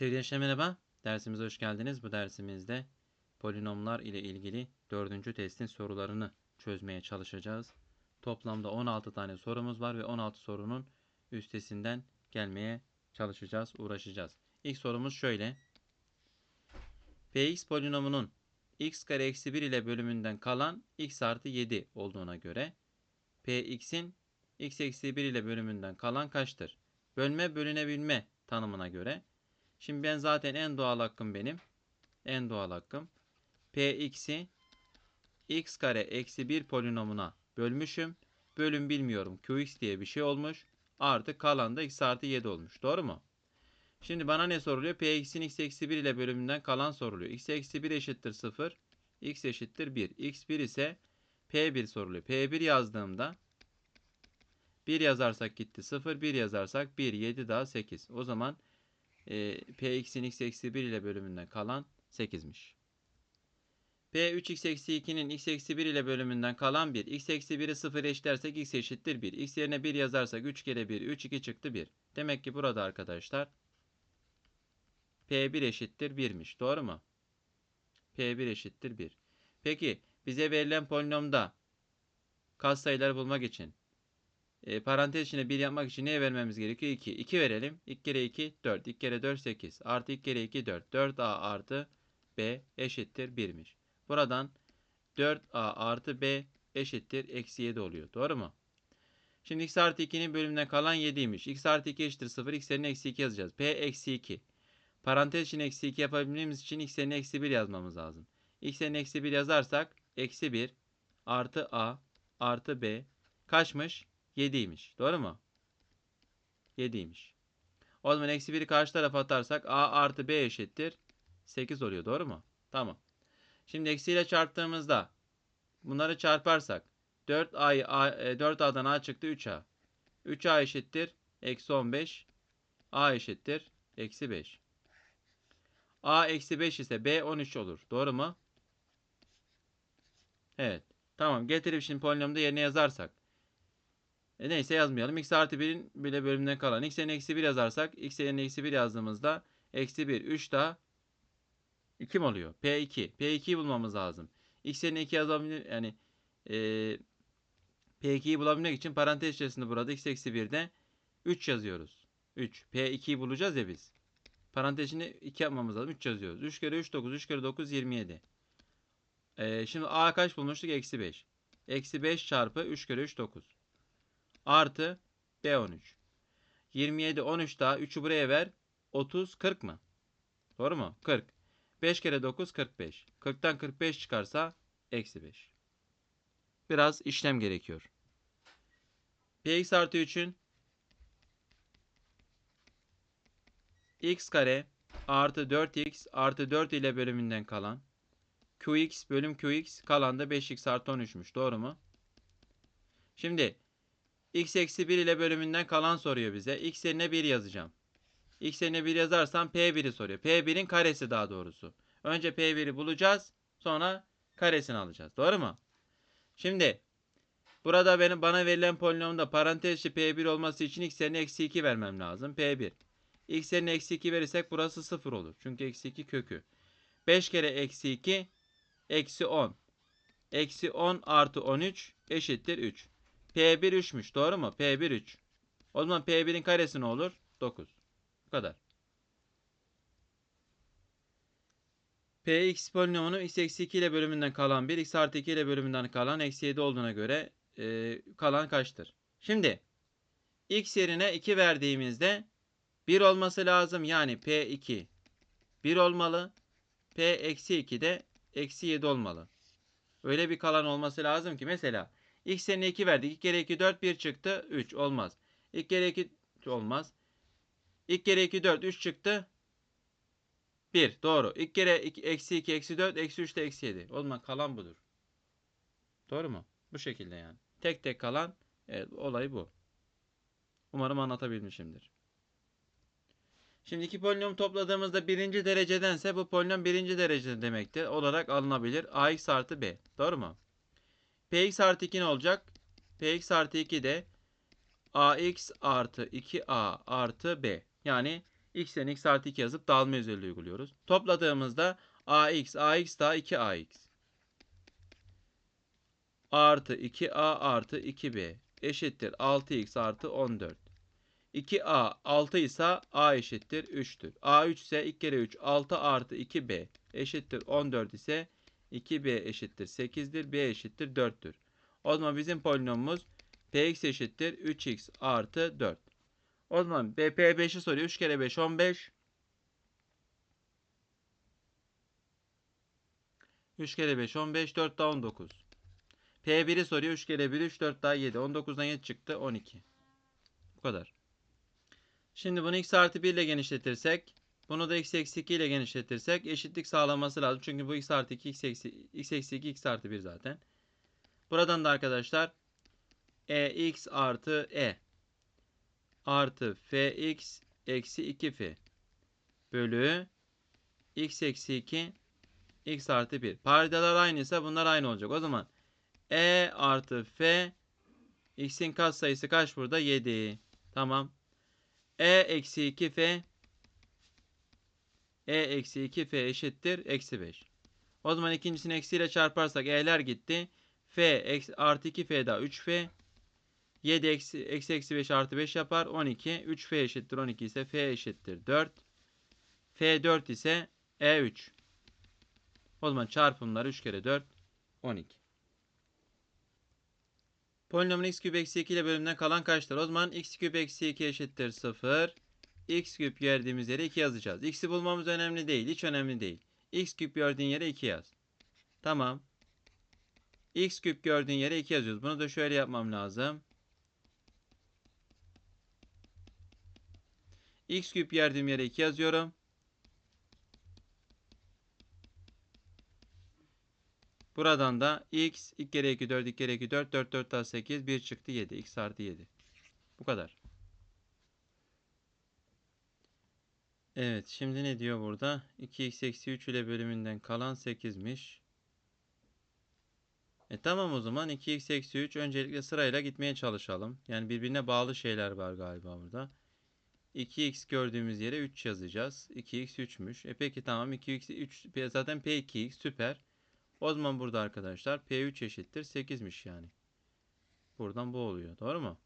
Sevgili gençler merhaba. Dersimize hoş geldiniz. Bu dersimizde polinomlar ile ilgili dördüncü testin sorularını çözmeye çalışacağız. Toplamda 16 tane sorumuz var ve 16 sorunun üstesinden gelmeye çalışacağız, uğraşacağız. İlk sorumuz şöyle. Px polinomunun x kare eksi 1 ile bölümünden kalan x artı 7 olduğuna göre Px'in x eksi 1 ile bölümünden kalan kaçtır? Bölme bölünebilme tanımına göre Şimdi ben zaten en doğal hakkım benim. En doğal hakkım. Px'i x kare eksi 1 polinomuna bölmüşüm. Bölüm bilmiyorum. Qx diye bir şey olmuş. Artı kalan da x artı 7 olmuş. Doğru mu? Şimdi bana ne soruluyor? Px'in x eksi 1 ile bölümünden kalan soruluyor. x eksi 1 eşittir 0. x eşittir 1. x1 ise P1 soruluyor. P1 yazdığımda 1 yazarsak gitti 0. 1 yazarsak 1. 7 daha 8. O zaman e, Px'in x eksi 1 ile bölümünden kalan 8'miş. P 3x eksi 2'nin x eksi 1 ile bölümünden kalan 1. x eksi 1'i 0 eşitlersek x eşittir 1. x yerine 1 yazarsak 3 kere 1 3 2 çıktı 1. Demek ki burada arkadaşlar P1 eşittir 1'miş. Doğru mu? P1 eşittir 1. Peki bize verilen polinomda katsayıları bulmak için e, parantez içine 1 yapmak için neye vermemiz gerekiyor? 2. 2 verelim. 2 kere 2 4. 2 kere 4 8. Artı 2 kere 2 4. 4a artı b eşittir 1'miş. Buradan 4a artı b eşittir eksi 7 oluyor. Doğru mu? Şimdi x artı 2'nin bölümünden kalan 7'ymiş. x artı 2 eşittir 0. x yerine eksi 2 yazacağız. p eksi 2. Parantez için eksi 2 yapabilmemiz için x yerine eksi 1 yazmamız lazım. x yerine eksi 1 yazarsak eksi 1 artı a artı b kaçmış? 7'ymiş. Doğru mu? 7'ymiş. O zaman eksi 1'i karşı tarafa atarsak a artı b eşittir 8 oluyor. Doğru mu? Tamam. Şimdi eksiyle çarptığımızda bunları çarparsak 4a, a, 4a'dan a çıktı 3a. 3a eşittir eksi 15. a eşittir eksi 5. a eksi 5 ise b 13 olur. Doğru mu? Evet. Tamam. Getirip şimdi polinomda yerine yazarsak e neyse yazmayalım. x artı 1'in bile bölümünden kalan. x yerine eksi 1 yazarsak x yerine eksi 1 yazdığımızda eksi 1 3 daha 2 mi oluyor? P2. P2'yi bulmamız lazım. x yerine 2 yazabilir yani e, P2'yi bulabilmek için parantez içerisinde burada x eksi 1'de 3 yazıyoruz. 3. P2'yi bulacağız ya biz. Parantez içinde 2 yapmamız lazım. 3 yazıyoruz. 3 kere 3 9. 3 kere 9 27. E, şimdi a kaç bulmuştuk? Eksi 5. Eksi 5 çarpı 3 kere 3 9 artı B13. 27 13 daha 3'ü buraya ver. 30 40 mı? Doğru mu? 40. 5 kere 9 45. 40'tan 45 çıkarsa eksi 5. Biraz işlem gerekiyor. Px artı 3'ün x kare artı 4x artı 4 ile bölümünden kalan qx bölüm qx kalan da 5x artı 13'müş. Doğru mu? Şimdi x eksi 1 ile bölümünden kalan soruyor bize. x yerine 1 yazacağım. x yerine 1 yazarsam p1'i soruyor. p1'in karesi daha doğrusu. Önce p1'i bulacağız. Sonra karesini alacağız. Doğru mu? Şimdi burada benim bana verilen polinomda parantez içi p1 olması için x yerine eksi 2 vermem lazım. p1. x yerine eksi 2 verirsek burası 0 olur. Çünkü eksi 2 kökü. 5 kere eksi 2 eksi 10. Eksi 10 artı 13 eşittir 3. P1 3'müş. Doğru mu? P1 3. O zaman P1'in karesi ne olur? 9. Bu kadar. Px polinomunu x eksi 2 ile bölümünden kalan 1, x artı 2 ile bölümünden kalan eksi 7 olduğuna göre e, kalan kaçtır? Şimdi x yerine 2 verdiğimizde 1 olması lazım. Yani P2 1 olmalı. P eksi 2 de eksi 7 olmalı. Öyle bir kalan olması lazım ki mesela X yerine 2 verdik. 2 kere 2 4 1 çıktı. 3 olmaz. 2 kere 2 olmaz. 2 kere 2 4 3 çıktı. 1 doğru. 2 kere 2 eksi 2 eksi 4 eksi 3 de eksi 7. O zaman kalan budur. Doğru mu? Bu şekilde yani. Tek tek kalan evet, olay bu. Umarım anlatabilmişimdir. Şimdi iki polinom topladığımızda birinci derecedense bu polinom birinci derece demektir. Olarak alınabilir. ax artı b. Doğru mu? Px artı 2 ne olacak? Px artı 2 de ax artı 2a artı b. Yani x'ten x artı 2 yazıp dağılma özelliği uyguluyoruz. Topladığımızda ax, ax daha 2ax. Artı 2a artı 2b eşittir 6x artı 14. 2a 6 ise a eşittir 3'tür. a 3 ise 2 kere 3 6 artı 2b eşittir 14 ise 2b eşittir 8'dir. b eşittir 4'tür. O zaman bizim polinomumuz px eşittir 3x artı 4. O zaman BP 5'i soruyor. 3 kere 5 15. 3 kere 5 15. 4 daha 19. P1'i soruyor. 3 kere 1 3 4 daha 7. 19'dan 7 çıktı. 12. Bu kadar. Şimdi bunu x artı 1 ile genişletirsek. Bunu da x eksi 2 ile genişletirsek eşitlik sağlaması lazım. Çünkü bu x artı 2 x eksi, x eksi 2 x artı 1 zaten. Buradan da arkadaşlar e x artı e artı fx eksi 2f bölü x eksi 2 x artı 1. Paydalar aynıysa bunlar aynı olacak. O zaman e artı f x'in katsayısı kaç burada? 7. Tamam. e eksi 2f e eksi 2f eşittir eksi 5. O zaman ikincisini eksiyle çarparsak e'ler gitti. f artı 2f daha 3f 7 eksi, eksi eksi 5 artı 5 yapar. 12. 3f eşittir 12 ise f eşittir 4. f 4 ise e 3. O zaman çarpımlar 3 kere 4 12. Polinomun x küp eksi 2 ile bölümünden kalan kaçtır? O zaman x küp eksi 2 eşittir 0. x küp gördüğümüz yere 2 yazacağız. x'i bulmamız önemli değil. Hiç önemli değil. x küp gördüğün yere 2 yaz. Tamam. x küp gördüğün yere 2 yazıyoruz. Bunu da şöyle yapmam lazım. x küp yerdiğim yere 2 yazıyorum. Buradan da x 2 kere 2 4 2 kere 2 4 4 4 daha 8 1 çıktı 7 x artı 7. Bu kadar. Evet şimdi ne diyor burada? 2x eksi 3 ile bölümünden kalan 8'miş. E tamam o zaman 2x eksi 3 öncelikle sırayla gitmeye çalışalım. Yani birbirine bağlı şeyler var galiba burada. 2x gördüğümüz yere 3 yazacağız. 2x 3'müş. E peki tamam 2x 3 zaten p2x süper. O zaman burada arkadaşlar p3 eşittir 8'miş yani. Buradan bu oluyor. Doğru mu?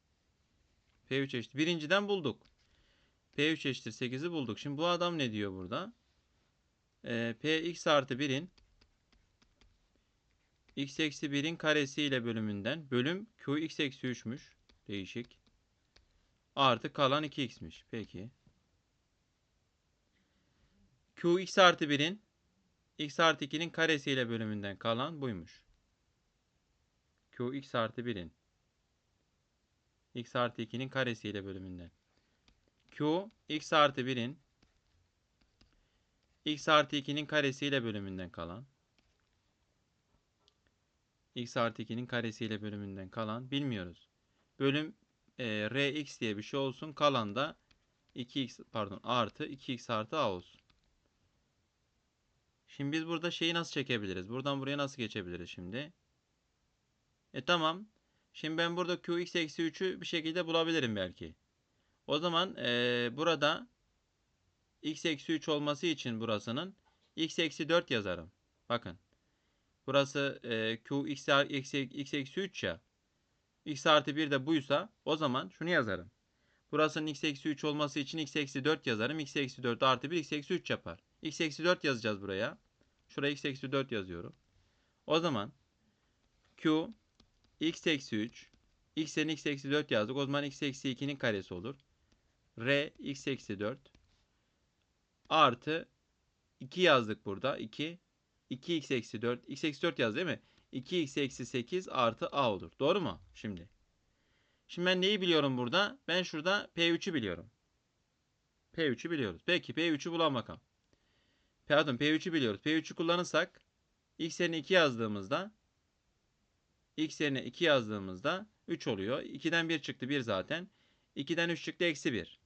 p3 eşittir. Birinciden bulduk. P3 eşittir 8'i bulduk. Şimdi bu adam ne diyor burada? E, px artı 1'in x eksi 1'in karesi ile bölümünden bölüm q x eksi 3'müş. Değişik. Artı kalan 2x'miş. Peki. Q x artı 1'in x artı 2'nin karesiyle bölümünden kalan buymuş. Q x artı 1'in x artı 2'nin karesiyle bölümünden. Q x artı 1'in x artı 2'nin karesiyle bölümünden kalan x artı 2'nin karesiyle bölümünden kalan bilmiyoruz. Bölüm e, rx diye bir şey olsun. Kalan da 2x pardon artı 2x artı a olsun. Şimdi biz burada şeyi nasıl çekebiliriz? Buradan buraya nasıl geçebiliriz şimdi? E tamam. Şimdi ben burada qx eksi 3'ü bir şekilde bulabilirim belki. O zaman e, burada x eksi 3 olması için burasının x eksi 4 yazarım. Bakın. Burası e, q x eksi, x eksi 3 ya x artı 1 de buysa o zaman şunu yazarım. Burasının x eksi 3 olması için x eksi 4 yazarım. x eksi 4 artı 1 x eksi 3 yapar. x eksi 4 yazacağız buraya. Şuraya x eksi 4 yazıyorum. O zaman q x eksi 3 x'in x eksi 4 yazdık. O zaman x eksi 2'nin karesi olur. R x eksi 4 artı 2 yazdık burada. 2 2x eksi 4 x eksi 4 yaz değil mi? 2x eksi 8 artı a olur. Doğru mu? Şimdi. Şimdi ben neyi biliyorum burada? Ben şurada P3'ü biliyorum. P3'ü biliyoruz. Peki P3'ü bulalım bakalım. Pardon P3'ü biliyoruz. P3'ü kullanırsak x yerine 2 yazdığımızda x yerine 2 yazdığımızda 3 oluyor. 2'den 1 çıktı 1 zaten. 2'den 3 çıktı eksi 1.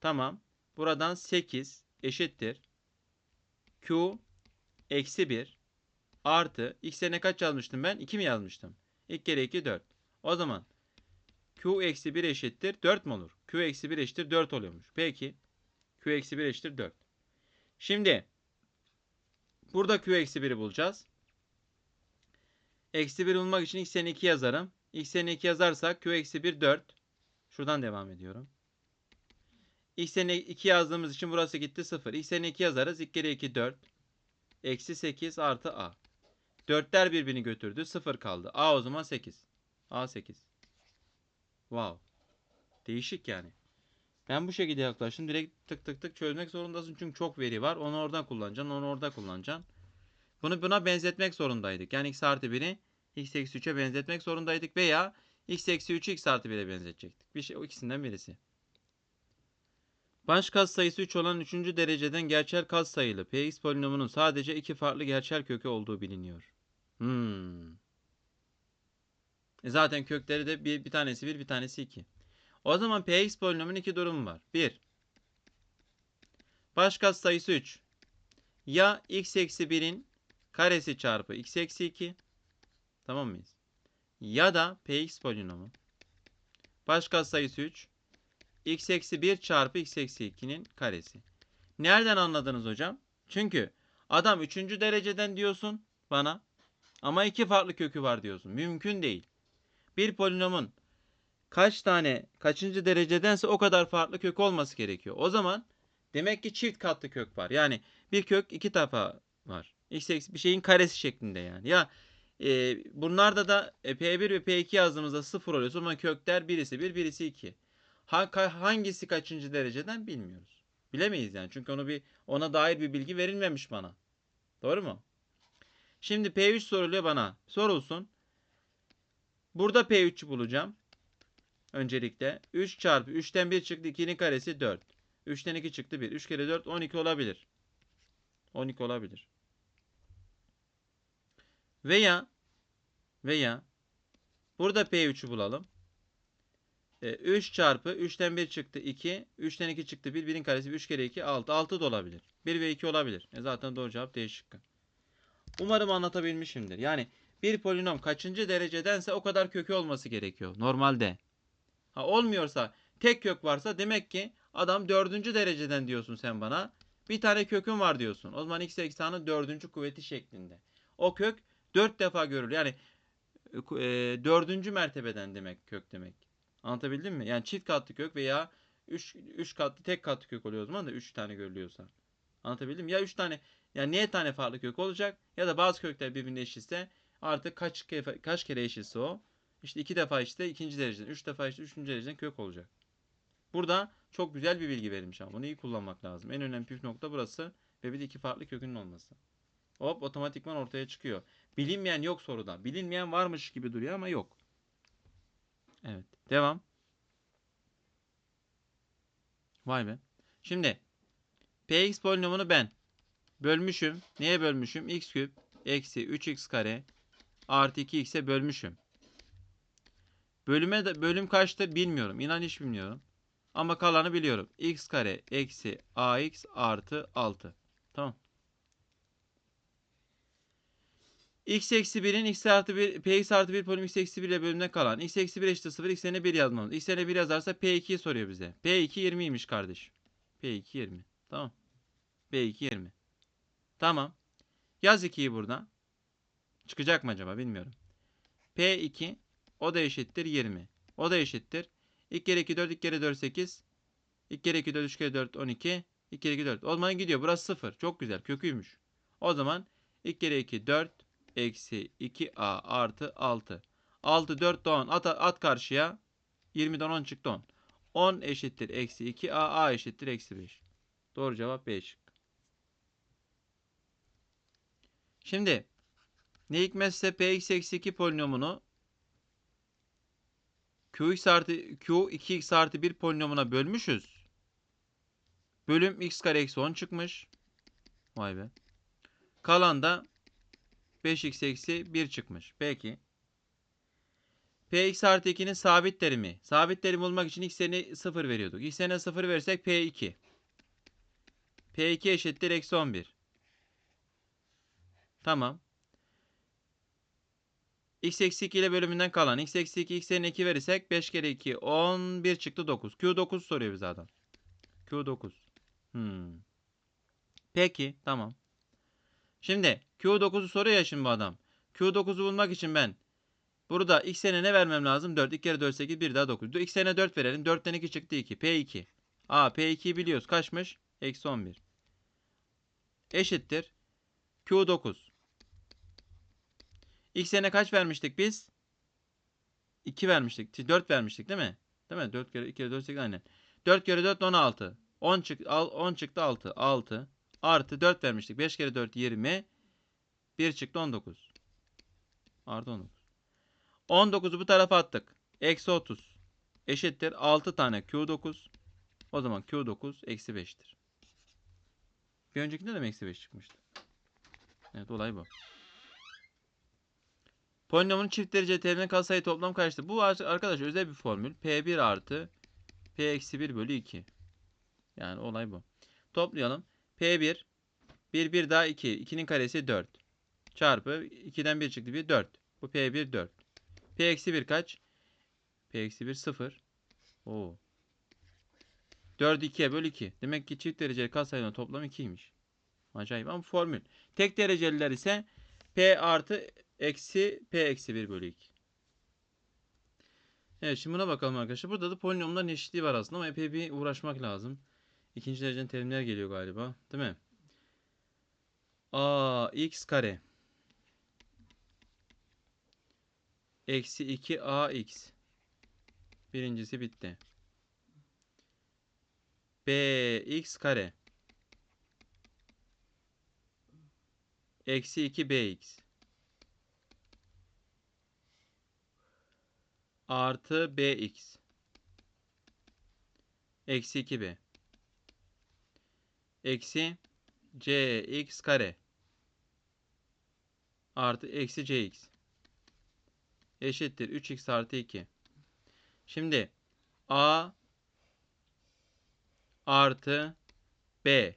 Tamam. Buradan 8 eşittir. Q eksi 1 artı x'e kaç yazmıştım ben? 2 mi yazmıştım? 2 kere 2 4. O zaman q eksi 1 eşittir 4 mu olur? q eksi 1 eşittir 4 oluyormuş. Peki Q eksi 1 eşittir 4. Şimdi burada Q eksi 1'i bulacağız. Eksi 1 bulmak için x yerine 2 yazarım. x yerine 2 yazarsak Q eksi 1 4. Şuradan devam ediyorum. X yerine 2 yazdığımız için burası gitti 0. x yerine 2 yazarız. 2 kere 2 4. Eksi 8 artı a. 4'ler birbirini götürdü. 0 kaldı. a o zaman 8. a 8. Wow. Değişik yani. Ben bu şekilde yaklaştım. Direkt tık tık tık çözmek zorundasın. Çünkü çok veri var. Onu oradan kullanacaksın. Onu orada kullanacaksın. Bunu buna benzetmek zorundaydık. Yani x artı 1'i x eksi 3'e benzetmek zorundaydık. Veya x eksi 3'ü x artı 1'e benzetecektik. Bir şey, o ikisinden birisi. Baş katsayısı 3 olan 3. dereceden gerçel katsayılı px polinomunun sadece iki farklı gerçel kökü olduğu biliniyor. Hmm. E zaten kökleri de bir, bir tanesi 1 bir tanesi 2. O zaman px polinomunun iki durumu var. 1. Baş katsayısı 3. Ya x eksi 1'in karesi çarpı x eksi 2. Tamam mıyız? Ya da px polinomu. Baş katsayısı 3. x eksi 1 çarpı x eksi 2'nin karesi. Nereden anladınız hocam? Çünkü adam 3. dereceden diyorsun bana ama iki farklı kökü var diyorsun. Mümkün değil. Bir polinomun kaç tane kaçıncı derecedense o kadar farklı kök olması gerekiyor. O zaman demek ki çift katlı kök var. Yani bir kök iki defa var. X eksi bir şeyin karesi şeklinde yani. Ya e, bunlarda da e, P1 ve P2 yazdığımızda sıfır oluyor. Ama kökler birisi 1 birisi 2. Ha, hangisi kaçıncı dereceden bilmiyoruz. Bilemeyiz yani. Çünkü onu bir ona dair bir bilgi verilmemiş bana. Doğru mu? Şimdi P3 soruluyor bana. Sorulsun. Burada P3'ü bulacağım. Öncelikle 3 çarpı 3'ten 1 çıktı 2'nin karesi 4. 3'ten 2 çıktı 1. 3 kere 4 12 olabilir. 12 olabilir. Veya veya burada P3'ü bulalım. E, 3 çarpı 3'ten 1 çıktı 2. 3'ten 2 çıktı 1. 1'in karesi 3 kere 2 6. 6 da olabilir. 1 ve 2 olabilir. E zaten doğru cevap değişik. Umarım anlatabilmişimdir. Yani bir polinom kaçıncı derecedense o kadar kökü olması gerekiyor normalde. Ha olmuyorsa tek kök varsa demek ki adam dördüncü dereceden diyorsun sen bana. Bir tane kökün var diyorsun. O zaman x eksanı dördüncü kuvveti şeklinde. O kök dört defa görülür. Yani e, dördüncü mertebeden demek kök demek. Anlatabildim mi? Yani çift katlı kök veya üç, üç katlı tek katlı kök oluyor o zaman da üç tane görülüyorsa. Anlatabildim mi? Ya üç tane yani niye tane farklı kök olacak? Ya da bazı kökler birbirine eşitse artık kaç kere, kaç kere eşitse o. İşte iki defa işte ikinci dereceden, üç defa işte üçüncü dereceden kök olacak. Burada çok güzel bir bilgi verilmiş ama bunu iyi kullanmak lazım. En önemli püf nokta burası ve bir de iki farklı kökünün olması. Hop otomatikman ortaya çıkıyor. Bilinmeyen yok soruda. Bilinmeyen varmış gibi duruyor ama yok. Evet. Devam. Vay be. Şimdi px polinomunu ben bölmüşüm. Neye bölmüşüm? x küp eksi 3x kare artı 2x'e bölmüşüm. Bölüme de, bölüm kaçtı bilmiyorum. İnan hiç bilmiyorum. Ama kalanı biliyorum. x kare eksi ax artı 6. Tamam. X eksi 1'in x artı 1 px artı 1 polinom x eksi 1 ile bölümde kalan x eksi 1 eşittir 0 x yerine 1 yazmamız. x yerine 1 yazarsa p2'yi soruyor bize. p2 20'ymiş kardeş. p2 20. Tamam. p2 20. Tamam. Yaz 2'yi buradan. Çıkacak mı acaba bilmiyorum. p2 o da eşittir 20. O da eşittir. 2 kere 2 4 2 kere 4 8. 2 kere 2 4 3 kere 4 12. 2 kere 2 4. O zaman gidiyor. Burası 0. Çok güzel. Köküymüş. O zaman 2 kere 2 4 eksi 2a artı 6. 6 4 de 10. At, at karşıya. 20'den 10 çıktı 10. 10 eşittir eksi 2a. a eşittir eksi 5. Doğru cevap B şık. Şimdi ne hikmetse px eksi 2 polinomunu qx artı q 2x artı 1 polinomuna bölmüşüz. Bölüm x kare eksi 10 çıkmış. Vay be. Kalan da 5x eksi 1 çıkmış. Peki. Px artı 2'nin sabit terimi. Sabit terim bulmak için x yerine 0 veriyorduk. x yerine 0 versek P2. P2 eşittir eksi 11. Tamam. x eksi 2 ile bölümünden kalan x eksi 2 x yerine 2 verirsek 5 kere 2 11 çıktı 9. Q9 soruyor bize adam. Q9. Hmm. Peki tamam. Şimdi Q9'u soruyor ya şimdi bu adam. Q9'u bulmak için ben burada x'e ne vermem lazım? 4. 2 kere 4 8 bir daha 9. X'e 4 verelim. 4'ten 2 çıktı 2. P2. Aa P2'yi biliyoruz. Kaçmış? Eksi 11. Eşittir. Q9. X'e kaç vermiştik biz? 2 vermiştik. 4 vermiştik değil mi? Değil mi? 4 kere 2 kere 4 8 aynen. 4 kere 4 16. 10 çıktı 10 çıktı 6. 6 artı 4 vermiştik. 5 kere 4 20. 1 çıktı 19. Artı 19. 19'u bu tarafa attık. Eksi 30. Eşittir 6 tane Q9. O zaman Q9 eksi 5'tir. Bir öncekinde de mi eksi 5 çıkmıştı? Evet olay bu. Polinomun çift derece teriminin katsayı toplam kaçtır? Bu ar- arkadaş özel bir formül. P1 artı P eksi 1 bölü 2. Yani olay bu. Toplayalım. P1 1 1 daha 2. 2'nin karesi 4. Çarpı 2'den 1 çıktı 1 4. Bu P1 4. P eksi 1 kaç? P eksi 1 0. Oo. 4 2'ye böl 2. Demek ki çift dereceli katsayının toplam 2'ymiş. Acayip ama formül. Tek dereceliler ise P artı eksi P eksi 1 bölü 2. Evet şimdi buna bakalım arkadaşlar. Burada da polinomların eşitliği var aslında ama epey bir uğraşmak lazım. İkinci dereceden terimler geliyor galiba. Değil mi? A x kare eksi 2 ax birincisi bitti. b x kare eksi 2 bx artı bx eksi 2b eksi cx kare. Artı eksi cx eşittir. 3x artı 2. Şimdi a artı b.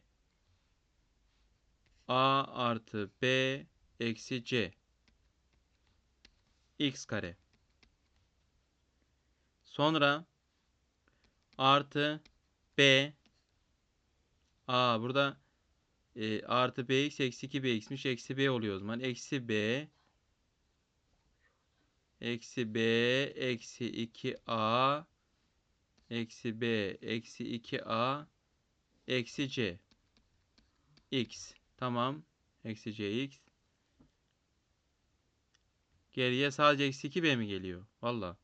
A artı b eksi c. X kare. Sonra artı b a burada e, artı bx eksi 2 bx'miş eksi b oluyor o zaman. Eksi b eksi b eksi 2a eksi b eksi 2a eksi c. X. Tamam. Eksi cx geriye sadece eksi 2b mi geliyor? Valla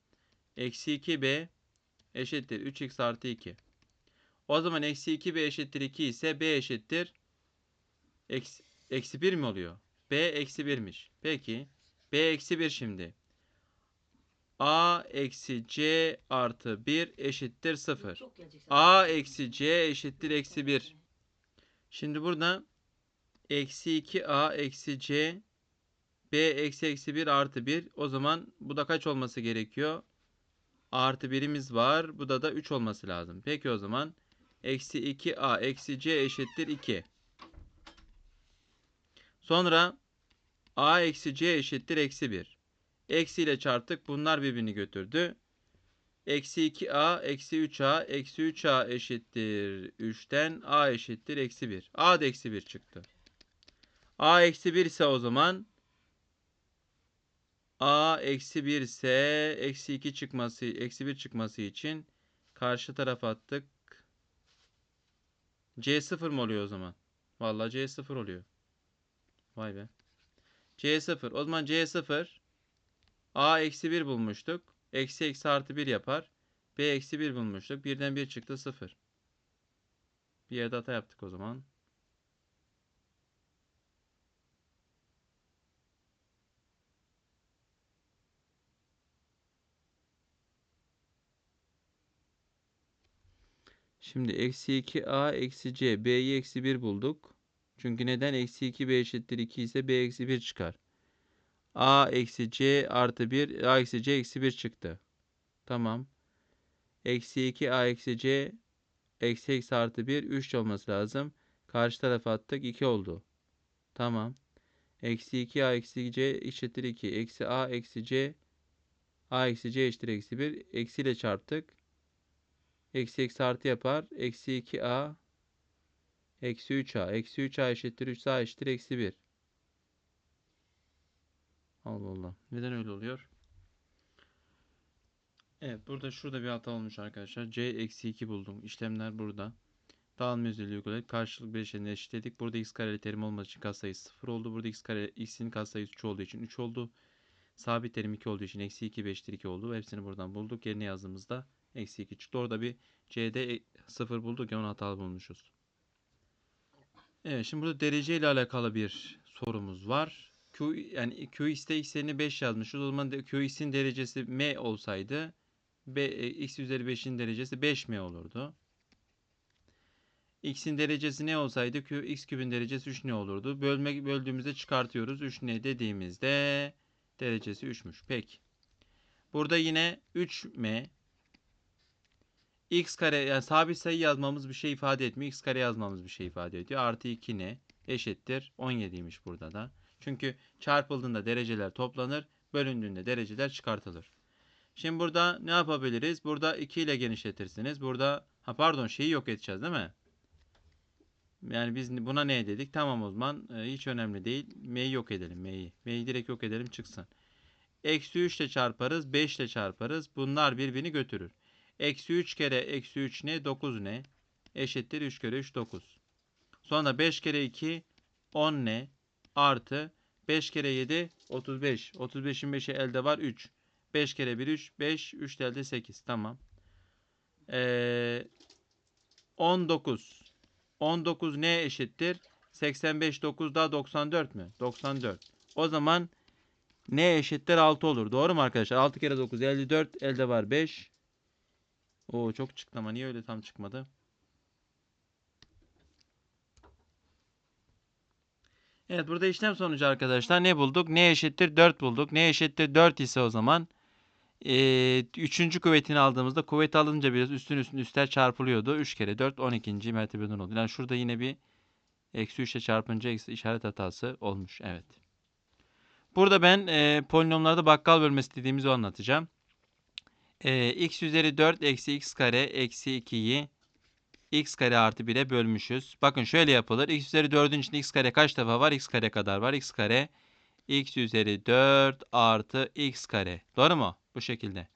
eksi 2b eşittir. 3x artı 2 o zaman eksi 2b eşittir 2 ise b eşittir eksi, eksi 1 mi oluyor b eksi 1'miş peki b eksi 1 şimdi a eksi c artı 1 eşittir 0 Çok gelecek sana. a eksi c eşittir eksi 1 Şimdi burada eksi 2a eksi c b eksi eksi 1 artı 1. O zaman bu da kaç olması gerekiyor? Artı 1'imiz var. Bu da da 3 olması lazım. Peki o zaman eksi 2a eksi c eşittir 2. Sonra a eksi c eşittir eksi 1. Eksi ile çarptık. Bunlar birbirini götürdü. Eksi 2a eksi 3a eksi 3a eşittir 3'ten a eşittir eksi 1. a da eksi 1 çıktı. a eksi 1 ise o zaman a eksi 1 ise eksi 2 çıkması eksi 1 çıkması için karşı tarafa attık. C 0 mı oluyor o zaman? Vallahi c 0 oluyor. Vay be. c 0. O zaman c 0 a eksi 1 bulmuştuk. Eksi eksi artı 1 yapar. B eksi 1 bulmuştuk. Birden 1 çıktı 0. Bir yerde hata yaptık o zaman. Şimdi eksi 2a eksi c. b'yi eksi 1 bulduk. Çünkü neden? Eksi 2 b eşittir 2 ise b eksi 1 çıkar. a eksi c artı 1 a eksi c eksi 1 çıktı. Tamam. Eksi 2 a eksi c eksi eksi artı 1 3 olması lazım. Karşı tarafa attık 2 oldu. Tamam. Eksi 2 a eksi c eşittir 2. Eksi a eksi c a eksi c eşittir eksi 1. Eksiyle çarptık. Eksi eksi artı yapar. Eksi 2 a Eksi 3a. Eksi 3a eşittir 3a eşittir eksi 1. Allah Allah. Neden öyle oluyor? Evet burada şurada bir hata olmuş arkadaşlar. C eksi 2 buldum. İşlemler burada. Dağılma özelliği uygulayıp karşılık bileşenini eşitledik. Burada x kareli terim olmadığı için katsayısı 0 oldu. Burada x kare x'in katsayısı 3 olduğu için 3 oldu. Sabit terim 2 olduğu için eksi 2 5'tir 2 oldu. Hepsini buradan bulduk. Yerine yazdığımızda eksi 2 çıktı. Orada bir c'de 0 bulduk ya onu hatalı bulmuşuz. Evet şimdi burada derece ile alakalı bir sorumuz var. Q yani Qx'te x'lerini 5 yazmışız. O zaman Qx'in derecesi m olsaydı B, e, x üzeri 5'in derecesi 5m olurdu. x'in derecesi ne olsaydı Q, x küpün derecesi 3 ne olurdu? Bölme böldüğümüzde çıkartıyoruz. 3 ne dediğimizde derecesi 3'müş. Peki. Burada yine 3m x kare yani sabit sayı yazmamız bir şey ifade etmiyor. x kare yazmamız bir şey ifade ediyor. Artı 2 ne eşittir 17'ymiş burada da. Çünkü çarpıldığında dereceler toplanır. Bölündüğünde dereceler çıkartılır. Şimdi burada ne yapabiliriz? Burada 2 ile genişletirsiniz. Burada ha pardon şeyi yok edeceğiz değil mi? Yani biz buna ne dedik? Tamam o zaman e, hiç önemli değil. M'yi yok edelim. M'yi. M'yi direkt yok edelim çıksın. Eksi 3 ile çarparız. 5 ile çarparız. Bunlar birbirini götürür. Eksi 3 kere eksi 3 ne? 9 ne? Eşittir 3 kere 3 9. Sonra 5 kere 2 10 ne? Artı 5 kere 7 35. 35'in 5'i elde var 3. 5 kere 1 3. 5. 3 de elde 8. Tamam. Ee, 19. 19 ne eşittir? 85 9 daha 94 mü? 94. O zaman ne eşittir 6 olur. Doğru mu arkadaşlar? 6 kere 9 54. Elde var 5. Oo çok çıktı ama niye öyle tam çıkmadı? Evet burada işlem sonucu arkadaşlar ne bulduk? Ne eşittir 4 bulduk. Ne eşittir 4 ise o zaman e, üçüncü kuvvetini aldığımızda kuvvet alınca biraz üstün üstün üstler çarpılıyordu. 3 kere 4 12. mertebeden oldu. Yani şurada yine bir eksi 3 ile çarpınca işaret hatası olmuş. Evet. Burada ben e, polinomlarda bakkal bölmesi dediğimizi anlatacağım. E, x üzeri 4 eksi x kare eksi 2'yi x kare artı 1'e bölmüşüz. Bakın şöyle yapılır. x üzeri 4'ün içinde x kare kaç defa var? x kare kadar var. x kare x üzeri 4 artı x kare. Doğru mu? Bu şekilde.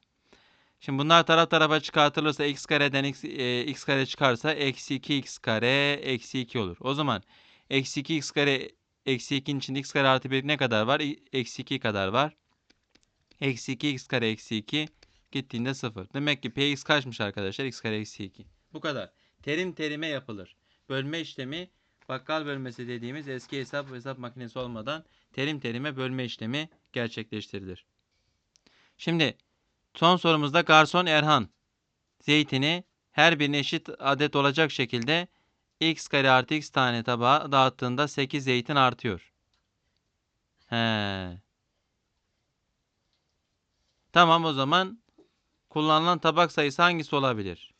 Şimdi bunlar taraf tarafa çıkartılırsa x kareden x, e, x kare çıkarsa eksi 2x kare eksi 2 olur. O zaman eksi 2x kare eksi 2'nin içinde x kare artı 1 ne kadar var? Eksi 2 kadar var. Eksi 2x kare eksi 2 gittiğinde 0. Demek ki px kaçmış arkadaşlar? x kare eksi 2. Bu kadar. Terim terime yapılır. Bölme işlemi bakkal bölmesi dediğimiz eski hesap hesap makinesi olmadan terim terime bölme işlemi gerçekleştirilir. Şimdi son sorumuzda garson Erhan zeytini her birine eşit adet olacak şekilde x kare artı x tane tabağa dağıttığında 8 zeytin artıyor. He. Tamam o zaman kullanılan tabak sayısı hangisi olabilir?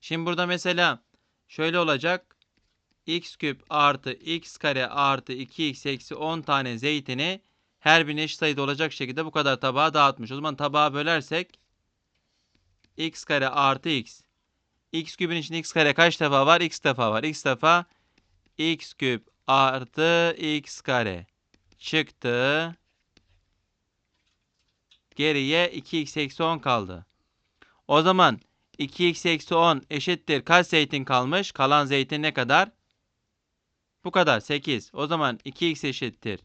Şimdi burada mesela şöyle olacak. x küp artı x kare artı 2x eksi 10 tane zeytini her birine eşit sayıda olacak şekilde bu kadar tabağa dağıtmış. O zaman tabağa bölersek x kare artı x. x küpün içinde x kare kaç defa var? x defa var. x defa x küp artı x kare çıktı. Geriye 2x eksi 10 kaldı. O zaman 2x eksi 10 eşittir. Kaç zeytin kalmış? Kalan zeytin ne kadar? Bu kadar 8. O zaman 2x eşittir.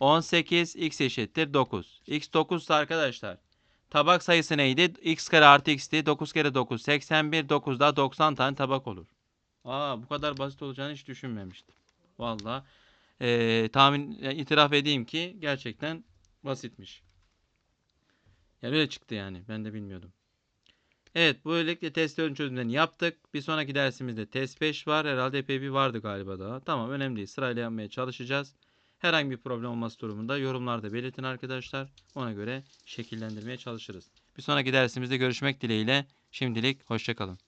18 x eşittir 9. x 9 ise arkadaşlar tabak sayısı neydi? x kare artı x'ti. 9 kere 9 81. 9 daha 90 tane tabak olur. Aa bu kadar basit olacağını hiç düşünmemiştim. Valla ee, tahmin itiraf edeyim ki gerçekten basitmiş. Ya öyle çıktı yani. Ben de bilmiyordum. Evet böylelikle testlerin çözümlerini yaptık. Bir sonraki dersimizde test 5 var. Herhalde epey bir vardı galiba daha. Tamam önemli değil. Sırayla yapmaya çalışacağız. Herhangi bir problem olması durumunda yorumlarda belirtin arkadaşlar. Ona göre şekillendirmeye çalışırız. Bir sonraki dersimizde görüşmek dileğiyle. Şimdilik hoşçakalın.